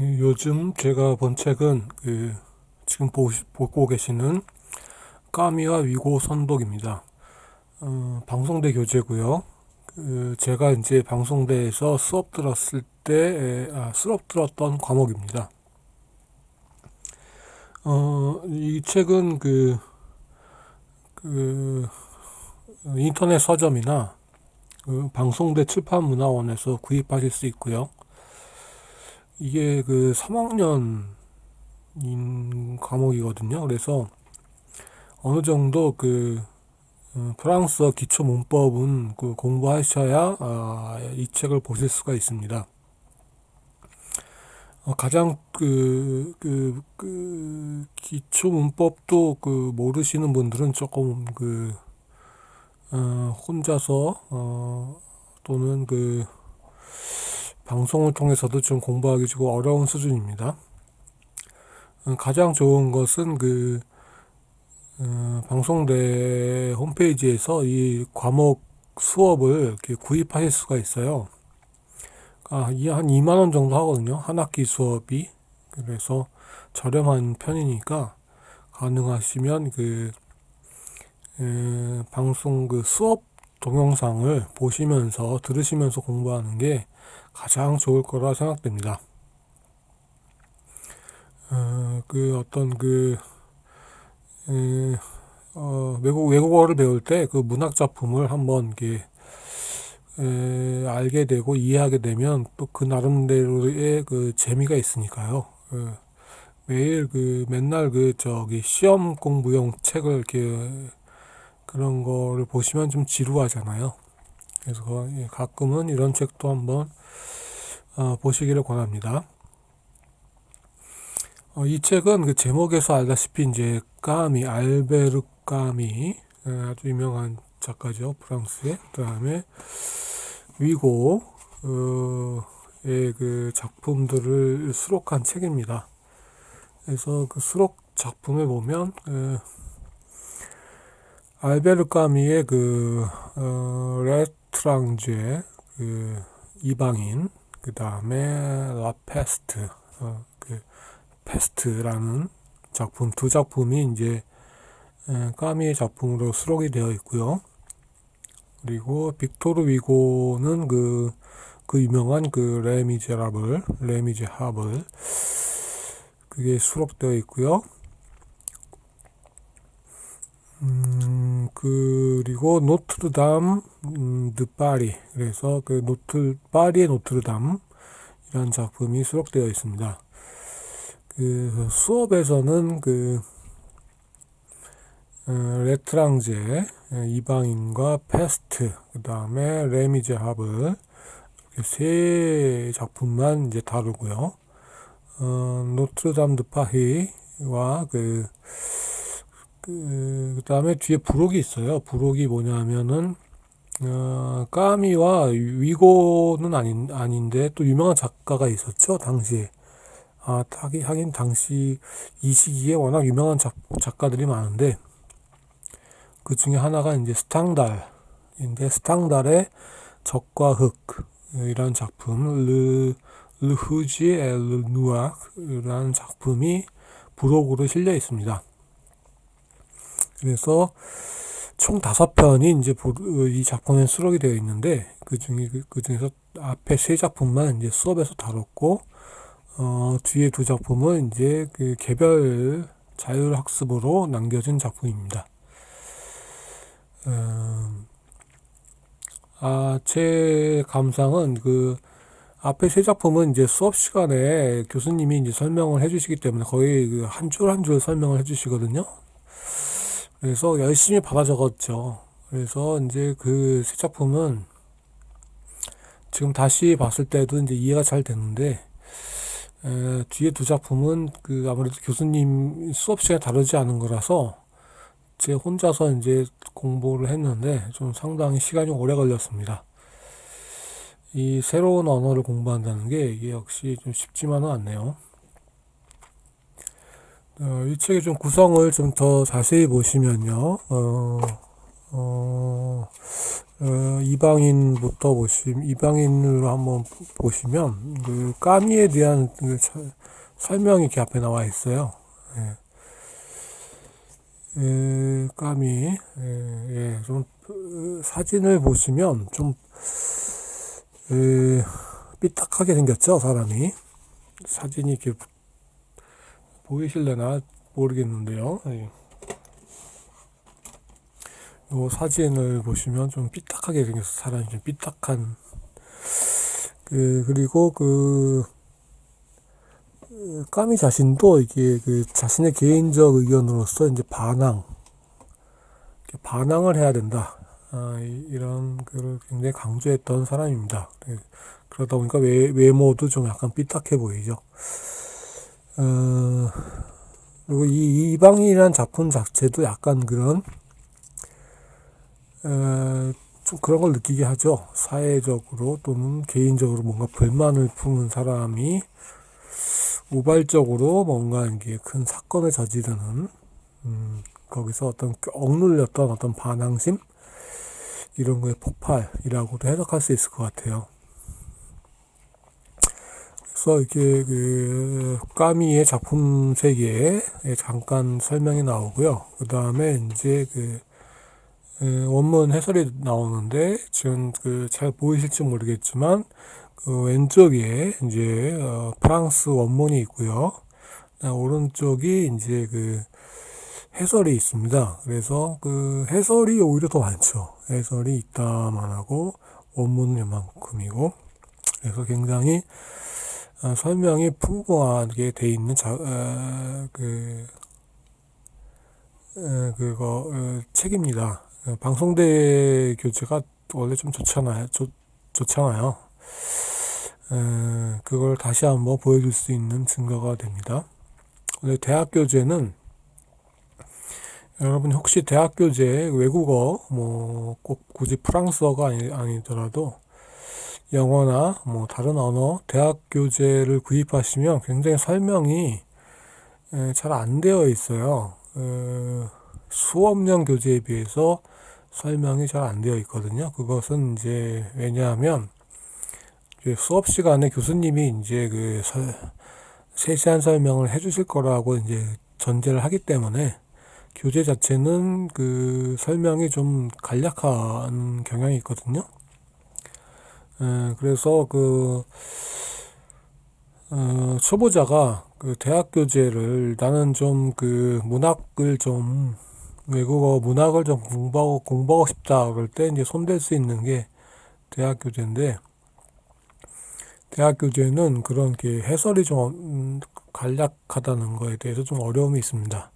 이 요즘 제가 본 책은 그 지금 보시, 보고 계시는 까미와 위고 선독입니다. 어, 방송대 교재고요. 그 제가 이제 방송대에서 수업 들었을 때 에, 아, 수업 들었던 과목입니다. 어, 이 책은 그, 그 인터넷 서점이나 그 방송대 출판문화원에서 구입하실 수 있고요. 이게 그 3학년인 과목이거든요. 그래서 어느 정도 그 어, 프랑스어 기초 문법은 그 공부하셔야 아, 이 책을 보실 수가 있습니다. 어, 가장 그, 그, 그 기초 문법도 그 모르시는 분들은 조금 그 어, 혼자서 어, 또는 그 방송을 통해서도 좀 공부하기 좀 어려운 수준입니다. 어, 가장 좋은 것은 그 어, 방송대 홈페이지에서 이 과목 수업을 구입하실 수가 있어요. 아, 한 2만 원 정도 하거든요. 한 학기 수업이. 그래서 저렴한 편이니까 가능하시면 그 에, 방송 그 수업 동영상을 보시면서 들으시면서 공부하는 게 가장 좋을 거라 생각됩니다. 어, 그 어떤 그 에, 어, 외국 외국어를 배울 때 그 문학 작품을 한번 이렇게 에, 알게 되고 이해하게 되면 또 그 나름대로의 그 재미가 있으니까요. 그 매일 그 맨날 그 저기 시험 공부용 책을 이렇게 그런 거를 보시면 좀 지루하잖아요. 그래서 예, 가끔은 이런 책도 한번 어, 보시기를 권합니다. 어, 이 책은 그 제목에서 알다시피 이제 까미 알베르 까미 예, 아주 유명한 작가죠 프랑스의 그 다음에 위고의 그 작품들을 수록한 책입니다. 그래서 그 수록 작품을 보면 그 알베르 까미의 그 어, 레트 랑제 그 이방인 그 다음에 라페스트 어, 그 페스트라는 작품 두 작품이 이제 에, 까미의 작품으로 수록이 되어 있고요. 그리고 빅토르 위고는 그, 그 유명한 그 레미제라블, 레미제하블 그게 수록되어 있고요. 그리고 노트르담 음, 드 파리 그래서 그 노트 파리의 노트르담 이런 작품이 수록되어 있습니다. 그 수업에서는 그 어, 레트랑제 이방인과 페스트 그 다음에 레미제하블 이렇게 세 작품만 이제 다루고요. 어, 노트르담 드 파리와 그 그, 그 다음에 뒤에 부록이 있어요. 부록이 뭐냐면은, 어, 까미와 위고는 아닌, 아닌데, 또 유명한 작가가 있었죠, 당시에. 아, 하긴, 하긴, 당시, 이 시기에 워낙 유명한 작, 작가들이 많은데, 그 중에 하나가 이제 스탕달인데, 스탕달의 적과 흑, 이라는 작품, 르, 르후지 엘 누악이라는 작품이 부록으로 실려 있습니다. 그래서 총 다섯 편이 이제 이 작품에 수록이 되어 있는데 그 중에 그 중에서 앞에 세 작품만 이제 수업에서 다뤘고 어 뒤에 두 작품은 이제 그 개별 자율 학습으로 남겨진 작품입니다. 음, 아, 제 감상은 그 앞에 세 작품은 이제 수업 시간에 교수님이 이제 설명을 해주시기 때문에 거의 그 한줄한줄 설명을 해주시거든요. 그래서 열심히 받아 적었죠. 그래서 이제 그 새 작품은 지금 다시 봤을 때도 이제 이해가 잘 되는데 에, 뒤에 두 작품은 그 아무래도 교수님 수업 시간에 다루지 않은 거라서 제 혼자서 이제 공부를 했는데 좀 상당히 시간이 오래 걸렸습니다. 이 새로운 언어를 공부한다는 게 이게 역시 좀 쉽지만은 않네요. 어, 이 책의 좀 구성을 좀 더 자세히 보시면요. 어, 어, 어, 이방인부터 보시면, 이방인으로 한번 보시면, 그, 까미에 대한 그 사- 설명이 이렇게 앞에 나와 있어요. 예. 에, 까미, 에, 예, 좀, 어, 사진을 보시면 좀, 에, 삐딱하게 생겼죠, 사람이. 사진이 이렇게 보이실려나 모르겠는데요. 예. 요 사진을 보시면 좀 삐딱하게 생겨서 사람이 좀 삐딱한 그 그리고 그 까미 자신도 이게 그 자신의 개인적 의견으로서 이제 반항 반항을 해야 된다 아, 이- 이런 걸 굉장히 강조했던 사람입니다. 네, 그러다 보니까 외, 외모도 좀 약간 삐딱해 보이죠. 어, 그리고 이 이방인이라는 작품 자체도 약간 그런 에, 좀 그런 걸 느끼게 하죠. 사회적으로 또는 개인적으로 뭔가 불만을 품은 사람이 우발적으로 뭔가 이게 큰 사건을 저지르는 음, 거기서 어떤 그 억눌렸던 어떤 반항심 이런 거의 폭발이라고도 해석할 수 있을 것 같아요. 그래서 이게 그 까미의 작품 세계에 잠깐 설명이 나오고요. 그 다음에 이제 그 에, 원문 해설이 나오는데 지금 그 잘 보이실지 모르겠지만 그 왼쪽에 이제 어, 프랑스 원문이 있고요. 아, 오른쪽이 이제 그 해설이 있습니다. 그래서 그 해설이 오히려 더 많죠. 해설이 있다만 하고 원문은 이만큼이고 그래서 굉장히 아, 설명이 풍부하게 돼 있는 자, 어, 그 에, 그거 어, 책입니다. 어, 방송대 교재가 원래 좀 좋잖아요. 좋, 좋잖아요. 에, 그걸 다시 한번 보여줄 수 있는 증거가 됩니다. 근데 대학 교재는 여러분 혹시 대학 교재 외국어 뭐 꼭 굳이 프랑스어가 아니, 아니더라도 영어나 뭐 다른 언어 대학 교재를 구입하시면 굉장히 설명이 잘 안 되어 있어요. 어, 수업용 교재에 비해서 설명이 잘 안 되어 있거든요. 그것은 이제 왜냐하면 수업 시간에 교수님이 이제 그 설, 세세한 설명을 해주실 거라고 이제 전제를 하기 때문에 교재 자체는 그 설명이 좀 간략한 경향이 있거든요. 에, 그래서 그 어, 초보자가 그 대학 교재를 나는 좀 그 문학을 좀 외국어 문학을 좀 공부하고 공부하고 싶다 그럴 때 이제 손댈 수 있는 게 대학 교재인데 대학 교재는 그런 게 해설이 좀 음, 간략하다는 거에 대해서 좀 어려움이 있습니다.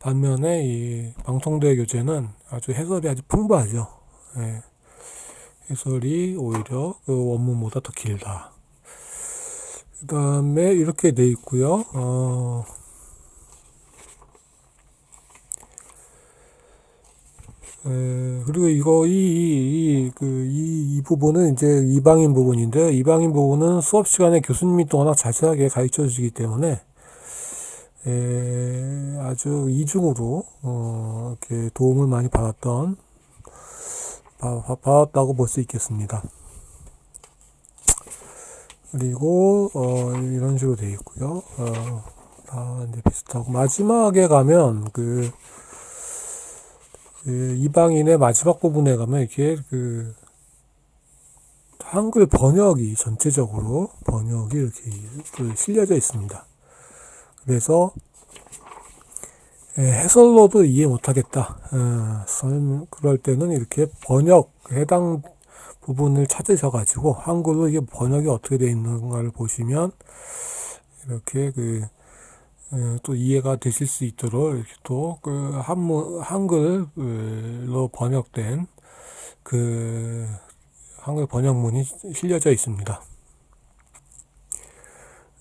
반면에 이 방송대 교재는 아주 해설이 아주 풍부하죠. 예, 해설이 오히려 그 원문보다 더 길다. 그 다음에 이렇게 돼 있고요. 어, 에, 그리고 이거 이이그 이 이 부분은 이제 이방인 부분인데 이방인 부분은 수업 시간에 교수님이 또 워낙 자세하게 가르쳐 주시기 때문에 에, 아주 이중으로 어, 이렇게 도움을 많이 받았던 받, 받았다고 볼 수 있겠습니다. 그리고 어, 이런 식으로 되어 있고요. 어, 다 이제 비슷하고 마지막에 가면 그, 그 이방인의 마지막 부분에 가면 이렇게 그 한글 번역이 전체적으로 번역이 이렇게 그 실려져 있습니다. 그래서 예, 해설로도 이해 못하겠다. 어, 그럴 때는 이렇게 번역 해당 부분을 찾으셔가지고 한글로 이게 번역이 어떻게 되어 있는가를 보시면 이렇게 그 또 이해가 되실 수 있도록 이렇게 또 그 한문 한글로 번역된 그 한글 번역문이 실려져 있습니다.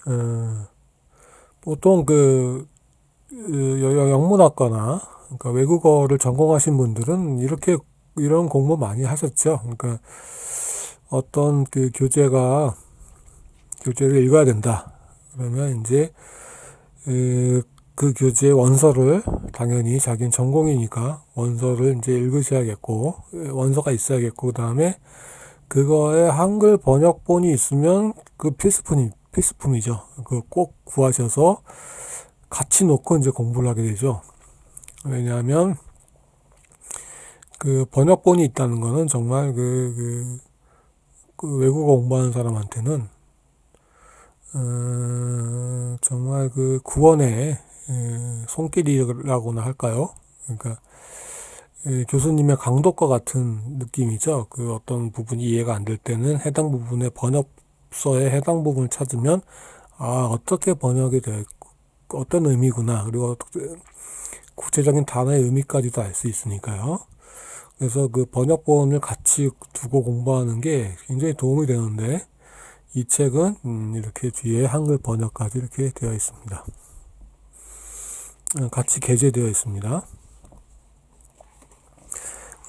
어, 보통 그, 영문학과나 그러니까 외국어를 전공하신 분들은 이렇게 이런 공부 많이 하셨죠. 그러니까 어떤 그 교재가 교재를 읽어야 된다. 그러면 이제 그그 교재의 원서를 당연히 자기는 전공이니까 원서를 이제 읽으셔야겠고 원서가 있어야겠고 그다음에 그거에 한글 번역본이 있으면 그 필수품이 필수품이죠. 그 꼭 구하셔서 같이 놓고 이제 공부를 하게 되죠. 왜냐하면 그 번역본이 있다는 거는 정말 그, 그, 그 외국어 공부하는 사람한테는 어, 정말 그 구원의 에, 손길이라고나 할까요? 그러니까 에, 교수님의 강독과 같은 느낌이죠. 그 어떤 부분이 이해가 안 될 때는 해당 부분의 번역서의 해당 부분을 찾으면 아 어떻게 번역이 돼 어떤 의미구나 그리고 구체적인 단어의 의미까지도 알 수 있으니까요. 그래서 그 번역본을 같이 두고 공부하는 게 굉장히 도움이 되는데 이 책은 음, 이렇게 뒤에 한글 번역까지 이렇게 되어 있습니다. 어, 같이 게재되어 있습니다.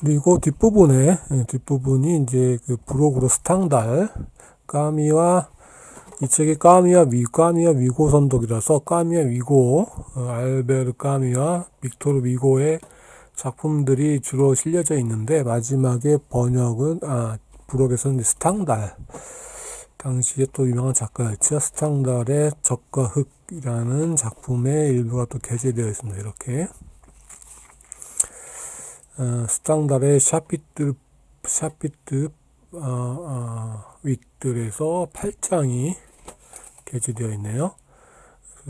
그리고 뒷부분에 예, 뒷부분이 이제 그 부록으로 스탕달 까미와 이 책이 까미와 위 까미와 위고 선독이라서 까미와 위고 어, 알베르 까미와 빅토르 위고의 작품들이 주로 실려져 있는데 마지막에 번역은 아 부록에서는 스탕달. 당시에 또 유명한 작가였죠. 스탕달의 적과 흙이라는 작품의 일부가 또 게재되어 있습니다. 이렇게. 어, 스탕달의 샤피트 샤피트 어, 어, 윗들에서 8장이 게재되어 있네요.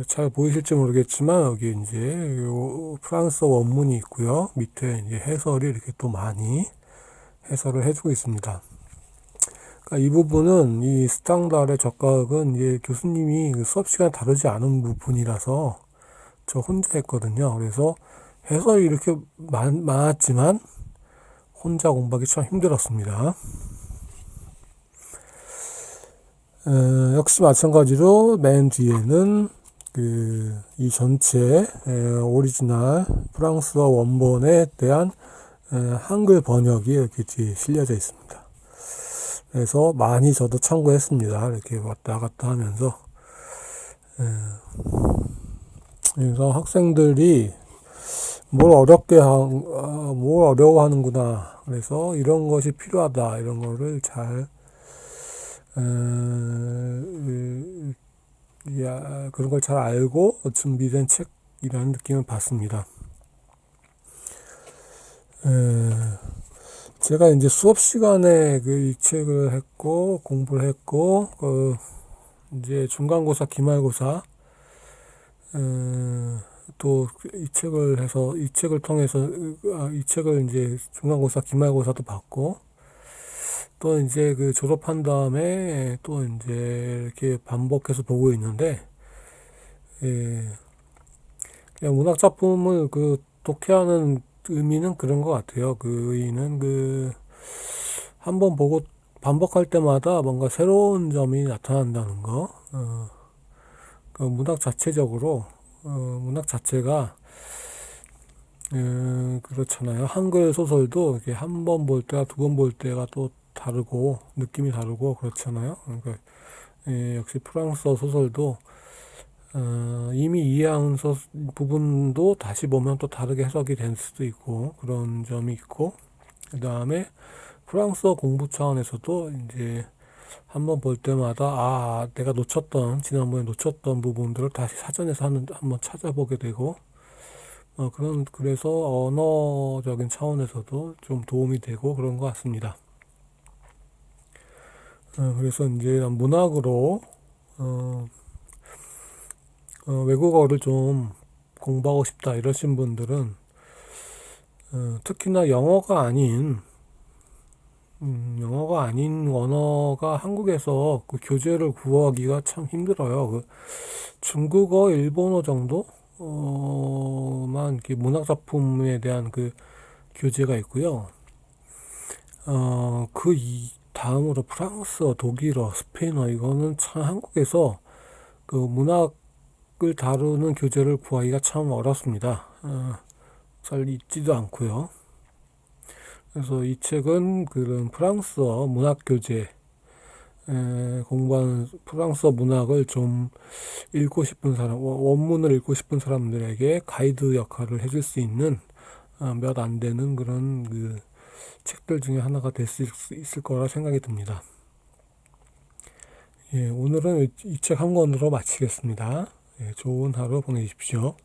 잘 보이실지 모르겠지만 여기 이제 프랑스 원문이 있고요. 밑에 이제 해설이 이렇게 또 많이 해설을 해주고 있습니다. 그러니까 이 부분은 이 스탕달의 적각은 이제 교수님이 그 수업 시간 다르지 않은 부분이라서 저 혼자 했거든요. 그래서 해설이 이렇게 많, 많았지만 혼자 공부하기 참 힘들었습니다. 에, 역시 마찬가지로 맨 뒤에는 그 이 전체 에, 오리지널 프랑스어 원본에 대한 에, 한글 번역이 이렇게 뒤에 실려져 있습니다. 그래서 많이 저도 참고했습니다. 이렇게 왔다 갔다 하면서 에, 그래서 학생들이 뭘 어렵게 하, 아, 뭘 어려워하는구나. 그래서 이런 것이 필요하다. 이런 거를 잘 야, 그런 걸 잘 알고 준비된 책이라는 느낌을 받습니다. 에, 제가 이제 수업 시간에 그 이 책을 했고 공부를 했고 그 이제 중간고사 기말고사 또 이 책을 해서 이 책을 통해서 아, 이 책을 이제 중간고사 기말고사도 받고 또 이제 그 졸업한 다음에 또 이제 이렇게 반복해서 보고 있는데, 예, 그냥 문학 작품을 그 독해하는 의미는 그런 것 같아요. 그 의미는 그, 한 번 보고 반복할 때마다 뭔가 새로운 점이 나타난다는 거, 어, 그 문학 자체적으로, 어, 문학 자체가, 음, 그렇잖아요. 한글 소설도 이렇게 한 번 볼 때와 두 번 볼 때가 또 다르고 느낌이 다르고 그렇잖아요. 그러니까 예, 역시 프랑스어 소설도 어, 이미 이해한 소, 부분도 다시 보면 또 다르게 해석이 될 수도 있고 그런 점이 있고 그 다음에 프랑스어 공부 차원에서도 이제 한번 볼 때마다 아 내가 놓쳤던 지난번에 놓쳤던 부분들을 다시 사전에서 하는, 한번 찾아보게 되고 어, 그런 그래서 언어적인 차원에서도 좀 도움이 되고 그런 것 같습니다. 어, 그래서 이제 문학으로 어, 어, 외국어를 좀 공부하고 싶다 이러신 분들은 어, 특히나 영어가 아닌 음, 영어가 아닌 언어가 한국에서 그 교재를 구하기가 참 힘들어요. 그 중국어, 일본어 정도 어만 문학 작품에 대한 그 교재가 있고요. 어 그 다음으로 프랑스어, 독일어, 스페인어 이거는 참 한국에서 그 문학을 다루는 교재를 구하기가 참 어렵습니다. 어, 잘 있지도 않고요. 그래서 이 책은 그런 프랑스어 문학 교재 에, 공부하는 프랑스어 문학을 좀 읽고 싶은 사람, 원- 원문을 읽고 싶은 사람들에게 가이드 역할을 해줄 수 있는 어, 몇안 되는 그런 그 책들 중에 하나가 될 수 있을 거라 생각이 듭니다. 예, 오늘은 이 책 한 권으로 마치겠습니다. 예, 좋은 하루 보내십시오.